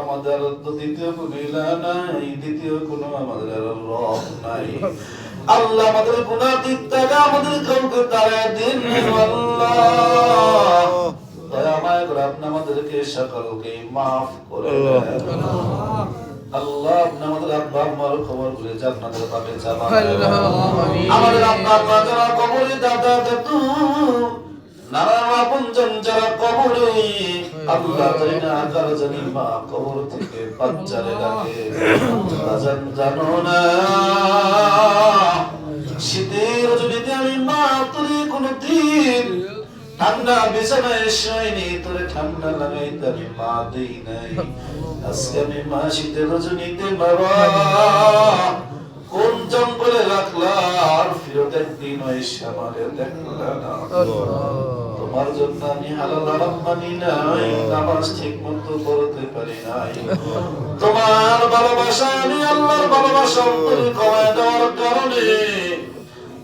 আমাদের দ্বিতীয় কোনো ইলা নাই, দ্বিতীয় কোনো আমাদের রব নাই। আপনি আমাদেরকে সকলকে মাফ করে আল্লাহ আমাদের আব্বা আম্মার খবর করে জান্নাতের পাবে চালান আমাদের আব্বা আম্মা যারা কবরে দাদা দাদু নানা আপনজন যারা কবরে। আল্লাহ জানি না কার জানি মা কবর থেকে ডাকে। জানো না। শীতের রজনীতে আমি মা তুলি কোনো দিন বিছানায় ঠান্ডা লাগাইতে আমি দেই নাই। আজকে আমি রজনীতে বাবা, কোন জঙ্গলে রাখলা আর ফিরত একদিন আমারে দেখলা না। তোমার জন্য আমি হালাল হারাম মানি নাই, নামাজ ঠিক মতো পড়তে পারি নাই। তোমার ভালোবাসা আমি আল্লাহর ভালোবাসা অন্তরে কমায় দেওয়ার কারণে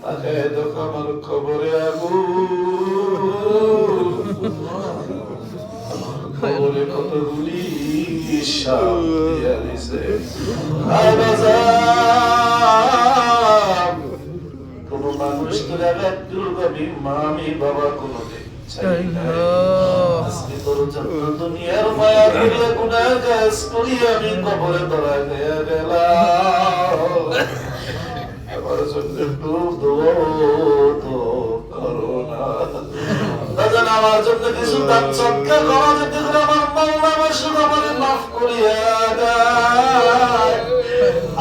তাকে দেখো আমার খবরে আগুন। খবরে দিয়া দিছে। কোন মানুষ তো আঘাত করবে আমি মা আমি বাবা কোনোদিন চাই নাই আজকে তোর জন্য দুনিয়ার মায়া করিয়া কাজ করিয়া আমি কবরে ধরা গিয়া গেলাম। আমার জন্য আমার জন্য কিছু দান সৎকার করা করে আমার মাওলা শুধু আমার মাফ করিয়া দেয়।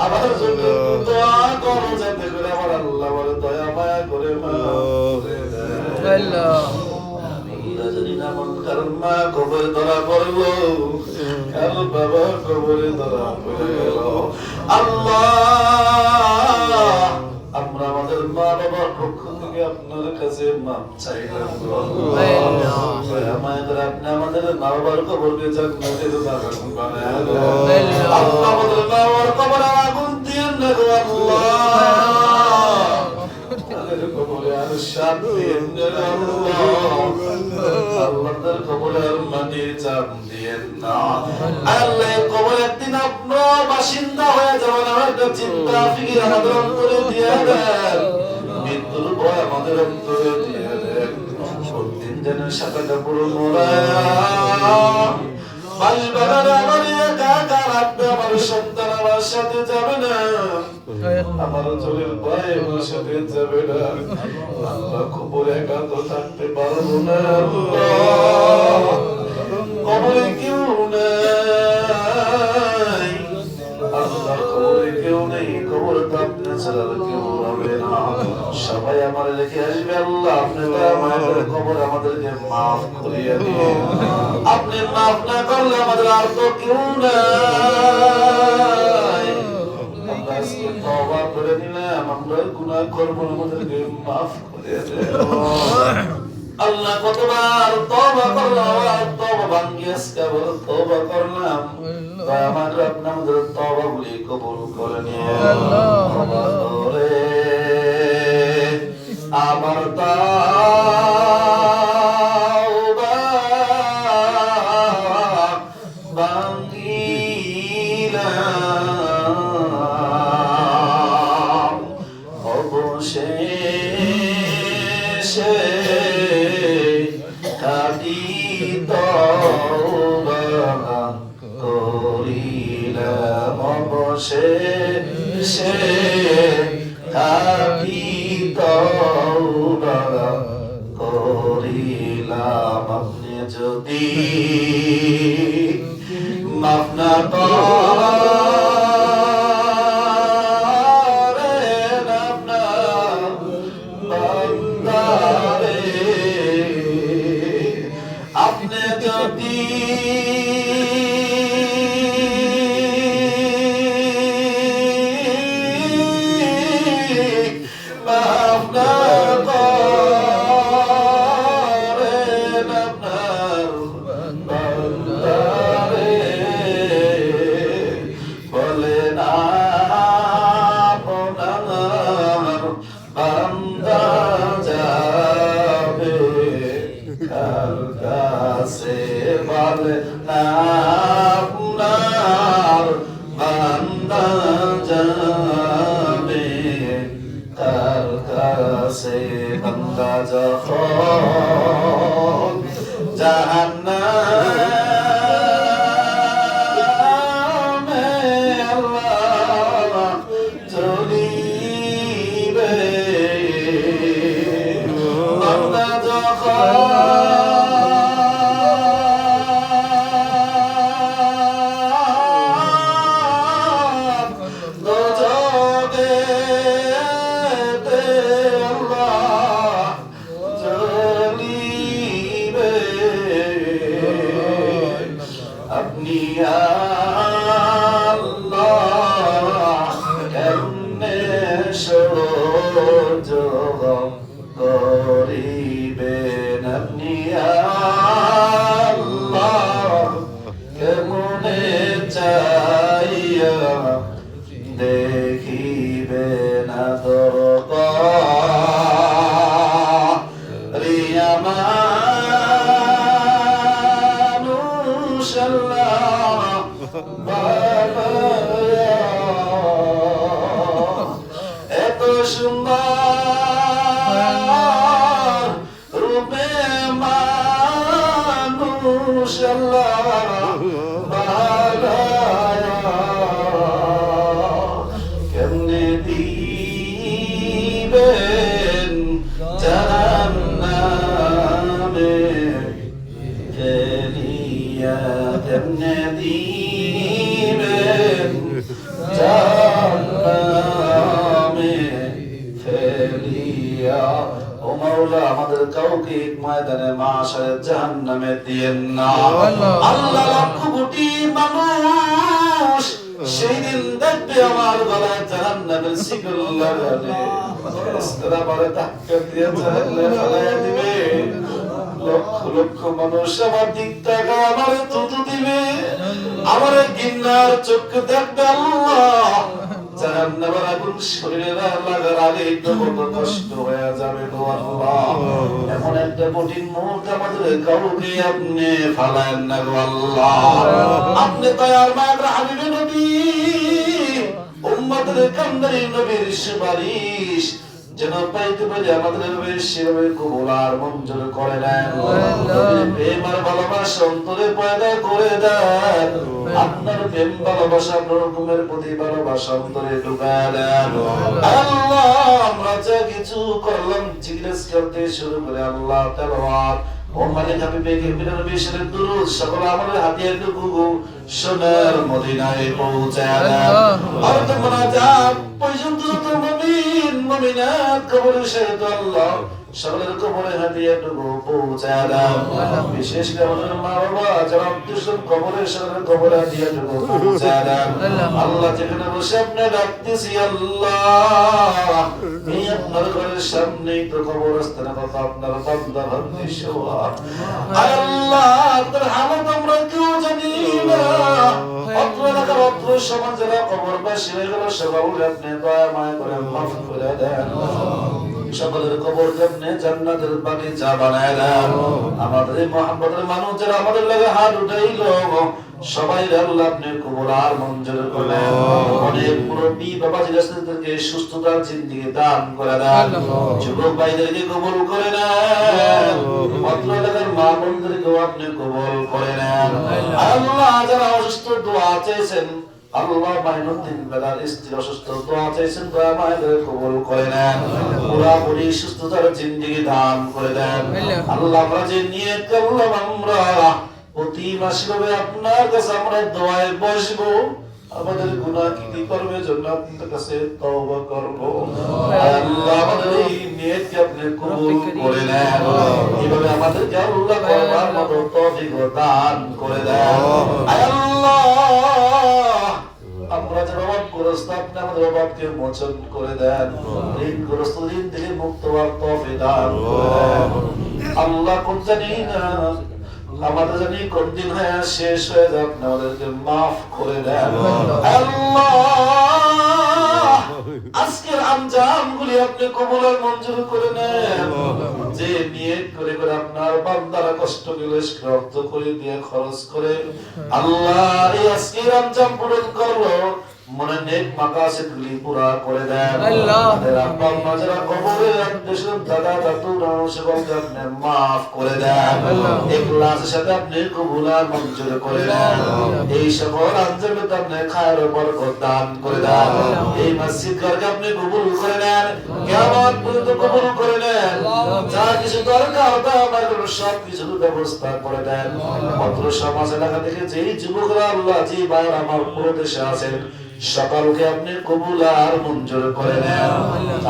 আমার জন্য দোয়া করো যাতে করে আমার আল্লাহ আমার দয়া, মায়া করে মন কারণ মা আল্লাহ, আমরা আমাদের মা বাবার পক্ষ থেকে আপনার কাছে মাপ চাইলাম। দয়া করে আপনি আমাদের মা বাবার কবরকে জান্নাতের বাগান বানায় আমাদের মা বাবার কবরে আগুন দিয়েন না গো আল্লাহ তাদের কবরে আর শান্তি দিয়েন না আল্লাহ আল্লাহর কবরে আর মাটি চাপ দিয়েন না আল্লাহ কবর একদিন আপনার বাসিন্দা হয়ে যাবেন আমার চিন্তা ফিকির আমাদের অন্তরে দিয়ে মৃত্যুর ভয় দিয়ে আমার সাথে যাবে না। আমার চোখের ভয়ে আমার সাথে যাবে না। আল্লাহ খবর একা তো থাকতে পারব না। মাফ না করলে আমাদের আর তো কেউ নাই। তওবা আমরা গুনাহ করব আমাদেরকে মাফ করে আল্লাহ আমার আপনি আমাদের তওবা গুলি কবুল করে নিয়ে তওবা আমার তওবা অবশেষে কাটি তওবা করিলাম। আপনি যদি আপনার আপনি যদি কাছে বান্দা যখন যোগম করিবেন আপনি কেমনে চাইয়া দেখিবেন তোর রিয়ামানুষল্লাহ বাবা রূপে মানুষ আল্লাহ ফেলিয়া ও মাওলা আমাদের কাউকে ময়দানে মাশারে জাহান্নামে দিয়েন না। আল্লাহ। লক্ষ কোটি মানুষ সেই দিন দেখবে আমার গলায় জাহান্নামের শিকল লাগালে ফেরেশতারা পরে ধাক্কা দিয়ে জাহান্নামে ফেলাইয়া দিবে। লক্ষ লক্ষ মানুষ আমার দিক থেকে আমার থুতু দিবে। আমার গিন্নার চোখ দেখবে আল্লাহ। জাহান্নামের আগুন শরীরে লাগার আগে কত কষ্ট হয়ে যাবে গো আল্লাহ। এমন একটা কঠিন মুহূর্ত আমাদের কাউকে আপনি ফালায়েন না গো আল্লাহ। আপনি দয়ার মায়ের হাবিবে নবী, উম্মতের কান্দারি নবীর সুপারিশ যেন পাইতে পারি আমাদের সেভাবে কবুলার মঞ্জুর করে দেন নবীর প্রেম আর ভালোবাসা অন্তরে পয়দা করে দেন। আপনার প্রেম ভালোবাসা আপনার হুকুমের প্রতি ভালোবাসা অন্তরে ঢুকায় দেন। আল্লাহ আমরা যা কিছু করলাম জিজ্ঞেস করতে শুরু করে আল্লাহ তেলাওয়াত। মালিক হাবিবে কিবরিয়ার বিশরের দুরুদ, সকল আমলের হাতিয়ার টুকু সোনার মদিনায় পৌঁছায় আর তোমরা যা পর্যন্ত যত মুমিন, মুমিনাত কবরের সাথে আল্লাহ সকলের কবরে হাতিয়া টুকু দেন বিশেষ করে মা বাবা যারা দুজন কবরের কবরে দেন আল্লাহ যেখানে বসে আপনি ডাকতেছি, আল্লাহ। তো কবরবাসী হয়ে গেল সকলকে আপনি দয়া মায়া করে মাফ করে দেন। সকলের কবর আপনি জান্নাতের বাগিচা বানায় দেন। আমাদের এই মোহাম্মদের মানুষ যারা আমাদের লাগে হাত উঠাইল সবাই আল্লাহ আপনি কবর আর মঞ্জুর করলেন অনেক মুরব্বী বাবা জিজ্ঞাসাদেরকে সুস্থতার জিন্দিগি দান করে দেন। যুবক ভাইদেরকে কবল করে নেন। অত্র এলাকার মা বোনদেরকেও আপনি কবল করে নেন। আল্লাহ। যারা অসুস্থ দোয়া চাইছেন আল্লাহ মাইনুদ্দিন বেলার স্ত্রী অসুস্থ দোয়া চাইছেন দোয়া মায়েদের কবুল করে নেন। পুরাপুরি সুস্থতার জিন্দিগি দান করে দেন। আল্লাহ আমরা যে নিয়ত করলাম আমরা প্রতি মাসে আপনার কাছে আমরা দোয়ায় বসবো? আমাদের গুনাহ কি কি করবে? জন্য আপনার কাছে তওবা করব। আল্লাহ। আমাদের এই নিয়তকে আপনি কবুল করে নেন। এইভাবে আল্লাহ করবার মতো তৌফিক দান করে দেন। আল্লাহ। আমরা যারা অভাবগ্রস্ত আপনি আমাদের অভাবকে মোচন করে দেন। ঋণগ্রস্ত ঋণ থেকে মুক্ত হওয়ার তৌফিক দান আল্লাহ কোন জানি না, আমাদের জানি কোন দিন হয়ে শেষ হয়ে যাক আমাদেরকে মাফ করে দেন। আজকের আঞ্জাম গুলি আপনি কবুলের মঞ্জুর করে নেন। যে নিয়ে করে করে আপনার বান্দারা কষ্ট গেলে রক্ত করে দিয়ে খরচ করে, আল্লাহ এই আজকের আঞ্জাম পূরণ করল। মনে নেক পুরা করে দেন। আল্লাহ। আব্বা আম্মা কবরে রাখতেছেন দাদা দাদু নানু আপনি মাফ করে দেন। ইখলাসের সাথে আপনি কবুল মঞ্জুর করে দেন। এই সকল আঞ্জামে আপনি খায়ের বরকত দান করে দেন। এই মসজিদ ঘরকে আপনি কবুল করে নেন। কিয়ামত পর্যন্ত কবুল করে নেন। যা কিছু দরকার তা আমার সব কিছুর ব্যবস্থা করে দেন। অত্র সমাজ এলাকা থেকে যেই যুবকরা আল্লাহ যে ভাইয়ের আমার পুরো দেশে আছেন সকলকে আপনি কবুল আর মঞ্জুর করে নেন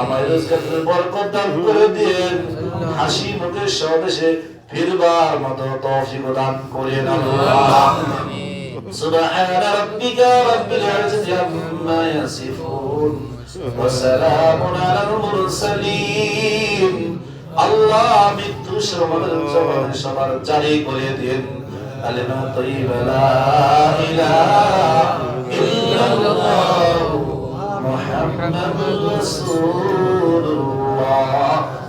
আমার রোজগারের বরকত দান করে দিন হাসি মুখে স্বদেশে ফিরবার মতো তৌফিক দান করেন আল্লাহ سبحان ربك رب العزة عما يصفون وسلام على المرسلين আল্লাহ মৃত্যু সমাবের জবানে সবার জারি করে দিন কালিমা তৈবা লা ইলাহা الله. محمد رسول الله.